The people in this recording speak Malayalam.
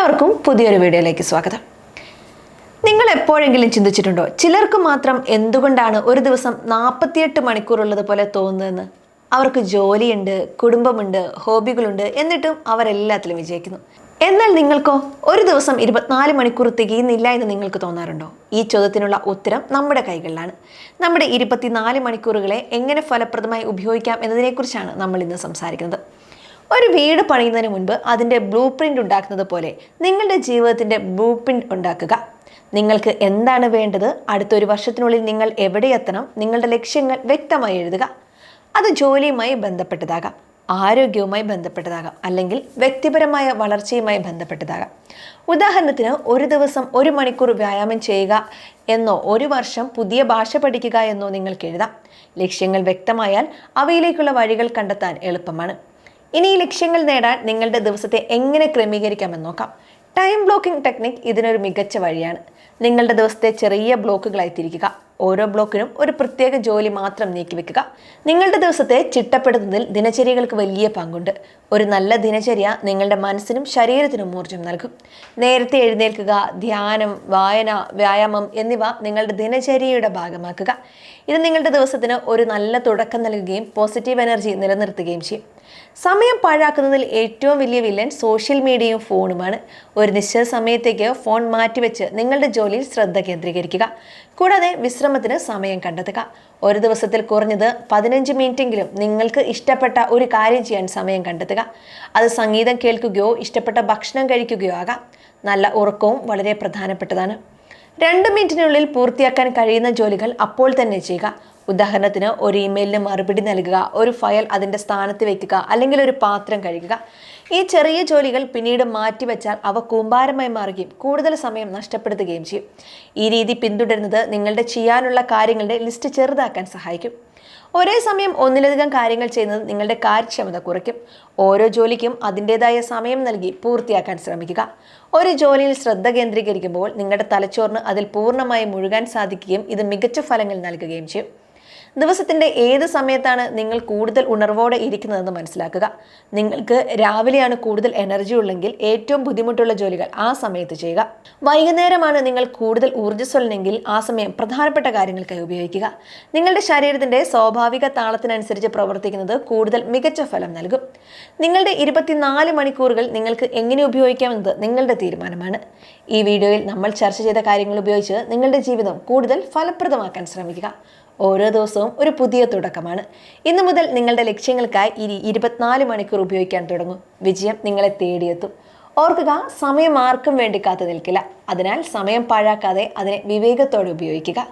എല്ലാവർക്കും പുതിയൊരു വീഡിയോയിലേക്ക് സ്വാഗതം. നിങ്ങൾ എപ്പോഴെങ്കിലും ചിന്തിച്ചിട്ടുണ്ടോ ചിലർക്ക് മാത്രം എന്തുകൊണ്ടാണ് ഒരു ദിവസം നാൽപ്പത്തിയെട്ട് മണിക്കൂറുള്ളത് പോലെ തോന്നുന്നതെന്ന്? അവർക്ക് ജോലിയുണ്ട് കുടുംബമുണ്ട് ഹോബികളുണ്ട് എന്നിട്ടും അവരെല്ലാത്തിലും വിജയിക്കുന്നു. എന്നാൽ നിങ്ങൾക്കോ ഒരു ദിവസം ഇരുപത്തിനാല് മണിക്കൂർ തികയുന്നില്ല എന്ന് നിങ്ങൾക്ക് തോന്നാറുണ്ടോ? ഈ ചോദ്യത്തിനുള്ള ഉത്തരം നമ്മുടെ കൈകളിലാണ്. നമ്മുടെ ഇരുപത്തിനാല് മണിക്കൂറുകളെ എങ്ങനെ ഫലപ്രദമായി ഉപയോഗിക്കാം എന്നതിനെക്കുറിച്ചാണ് നമ്മൾ ഇന്ന് സംസാരിക്കുന്നത്. ഒരു വീട് പണിയുന്നതിന് മുൻപ് അതിന്റെ ബ്ലൂ പ്രിന്റ് ഉണ്ടാക്കുന്നത് പോലെ നിങ്ങളുടെ ജീവിതത്തിന്റെ ബ്ലൂ പ്രിന്റ് ഉണ്ടാക്കുക. നിങ്ങൾക്ക് എന്താണ് വേണ്ടത്? അടുത്തൊരു വർഷത്തിനുള്ളിൽ നിങ്ങൾ എവിടെ എത്തണം? നിങ്ങളുടെ ലക്ഷ്യങ്ങൾ വ്യക്തമായി എഴുതുക. അത് ജോലിയുമായി ബന്ധപ്പെട്ടതാകാം ആരോഗ്യവുമായി ബന്ധപ്പെട്ടതാകാം അല്ലെങ്കിൽ വ്യക്തിപരമായ വളർച്ചയുമായി ബന്ധപ്പെട്ടതാകാം. ഉദാഹരണത്തിന് ഒരു ദിവസം ഒരു മണിക്കൂർ വ്യായാമം ചെയ്യുക എന്നോ ഒരു വർഷം പുതിയ ഭാഷ പഠിക്കുക എന്നോ നിങ്ങൾക്ക് എഴുതാം. ലക്ഷ്യങ്ങൾ വ്യക്തമായാൽ അവയിലേക്കുള്ള വഴികൾ കണ്ടെത്താൻ എളുപ്പമാണ്. ഇനി ഈ ലക്ഷ്യങ്ങൾ നേടാൻ നിങ്ങളുടെ ദിവസത്തെ എങ്ങനെ ക്രമീകരിക്കാമെന്ന് നോക്കാം. ടൈം ബ്ലോക്കിംഗ് ടെക്നിക് ഇതിനൊരു മികച്ച വഴിയാണ്. നിങ്ങളുടെ ദിവസത്തെ ചെറിയ ബ്ലോക്കുകളായി തിരിക്കുക ഓരോ ബ്ലോക്കിനും ഒരു പ്രത്യേക ജോലി മാത്രം നീക്കിവെക്കുക നിങ്ങളുടെ ദിവസത്തെ ചിട്ടപ്പെടുത്തുന്നതിൽ ദിനചര്യകൾക്ക് വലിയ പങ്കുണ്ട്. ഒരു നല്ല ദിനചര്യ നിങ്ങളുടെ മനസ്സിനും ശരീരത്തിനും ഊർജം നൽകും. നേരത്തെ എഴുന്നേൽക്കുക ധ്യാനം വായന വ്യായാമം എന്നിവ നിങ്ങളുടെ ദിനചര്യയുടെ ഭാഗമാക്കുക. ഇത് നിങ്ങളുടെ ദിവസത്തിന് ഒരു നല്ല തുടക്കം നൽകുകയും പോസിറ്റീവ് എനർജി നിലനിർത്തുകയും ചെയ്യും. സമയം പാഴാക്കുന്നതിൽ ഏറ്റവും വലിയ വില്ലൻ സോഷ്യൽ മീഡിയയും ഫോണുമാണ്. ഒരു നിശ്ചിത സമയത്തേക്ക് ഫോൺ മാറ്റിവെച്ച് നിങ്ങളുടെ ജോലിയിൽ ശ്രദ്ധ കേന്ദ്രീകരിക്കുക. കൂടാതെ വിശ്രമത്തിന് സമയം കണ്ടെത്തുക. ഒരു ദിവസത്തിൽ കുറഞ്ഞത് പതിനഞ്ച് മിനിറ്റെങ്കിലും നിങ്ങൾക്ക് ഇഷ്ടപ്പെട്ട ഒരു കാര്യം ചെയ്യാൻ സമയം കണ്ടെത്തുക. അത് സംഗീതം കേൾക്കുകയോ ഇഷ്ടപ്പെട്ട ഭക്ഷണം കഴിക്കുകയോ ആകാം. നല്ല ഉറക്കവും വളരെ പ്രധാനപ്പെട്ടതാണ്. രണ്ട് മിനിറ്റിനുള്ളിൽ പൂർത്തിയാക്കാൻ കഴിയുന്ന ജോലികൾ അപ്പോൾ തന്നെ ചെയ്യുക. ഉദാഹരണത്തിന് ഒരു ഇമെയിലിന് മറുപടി നൽകുക ഒരു ഫയൽ അതിന്റെ സ്ഥാനത്ത് വയ്ക്കുക അല്ലെങ്കിൽ ഒരു പാത്രം കഴുകുക. ഈ ചെറിയ ജോലികൾ പിന്നീട് മാറ്റിവെച്ചാൽ അവ കൂമ്പാരമായി മാറുകയും കൂടുതൽ സമയം നഷ്ടപ്പെടുത്തുകയും ചെയ്യും. ഈ രീതി പിന്തുടരുന്നത് നിങ്ങളുടെ ചെയ്യാനുള്ള കാര്യങ്ങളുടെ ലിസ്റ്റ് ചെറുതാക്കാൻ സഹായിക്കും. ഒരേ സമയം ഒന്നിലധികം കാര്യങ്ങൾ ചെയ്യുന്നത് നിങ്ങളുടെ കാര്യക്ഷമത കുറയ്ക്കും. ഓരോ ജോലിക്കും അതിന്റെതായ സമയം നൽകി പൂർത്തിയാക്കാൻ ശ്രമിക്കുക. ഒരു ജോലിയിൽ ശ്രദ്ധ കേന്ദ്രീകരിക്കുമ്പോൾ നിങ്ങളുടെ തലച്ചോറിന് അതിൽ പൂർണമായി മുഴുകാൻ സാധിക്കുകയും ഇത് മികച്ച ഫലങ്ങൾ നൽകുകയും ചെയ്യും. ദിവസത്തിന്റെ ഏത് സമയത്താണ് നിങ്ങൾ കൂടുതൽ ഉണർവോടെ ഇരിക്കുന്നതെന്ന് മനസ്സിലാക്കുക. നിങ്ങൾക്ക് രാവിലെയാണ് കൂടുതൽ എനർജി ഉള്ളെങ്കിൽ ഏറ്റവും ബുദ്ധിമുട്ടുള്ള ജോലികൾ ആ സമയത്ത് ചെയ്യുക. വൈകുന്നേരമാണ് നിങ്ങൾ കൂടുതൽ ഊർജസ്വലനെങ്കിൽ ആ സമയം പ്രധാനപ്പെട്ട കാര്യങ്ങൾക്കായി ഉപയോഗിക്കുക. നിങ്ങളുടെ ശരീരത്തിന്റെ സ്വാഭാവിക താളത്തിനനുസരിച്ച് പ്രവർത്തിക്കുന്നത് കൂടുതൽ മികച്ച ഫലം നൽകും. നിങ്ങളുടെ ഇരുപത്തിനാല് മണിക്കൂറുകൾ നിങ്ങൾക്ക് എങ്ങനെ ഉപയോഗിക്കാമെന്നത് നിങ്ങളുടെ തീരുമാനമാണ്. ഈ വീഡിയോയിൽ നമ്മൾ ചർച്ച ചെയ്ത കാര്യങ്ങൾ ഉപയോഗിച്ച് നിങ്ങളുടെ ജീവിതം കൂടുതൽ ഫലപ്രദമാക്കാൻ ശ്രമിക്കുക. ഓരോ ദിവസവും ഒരു പുതിയ തുടക്കമാണ്. ഇന്നു മുതൽ നിങ്ങളുടെ ലക്ഷ്യങ്ങൾക്കായി ഇനി ഇരുപത്തിനാല് മണിക്കൂർ ഉപയോഗിക്കാൻ തുടങ്ങും. വിജയം നിങ്ങളെ തേടിയെത്തും. ഓർക്കുക സമയം ആർക്കും വേണ്ടി കാത്തു നിൽക്കില്ല. അതിനാൽ സമയം പാഴാക്കാതെ അതിനെ വിവേകത്തോടെ ഉപയോഗിക്കുക.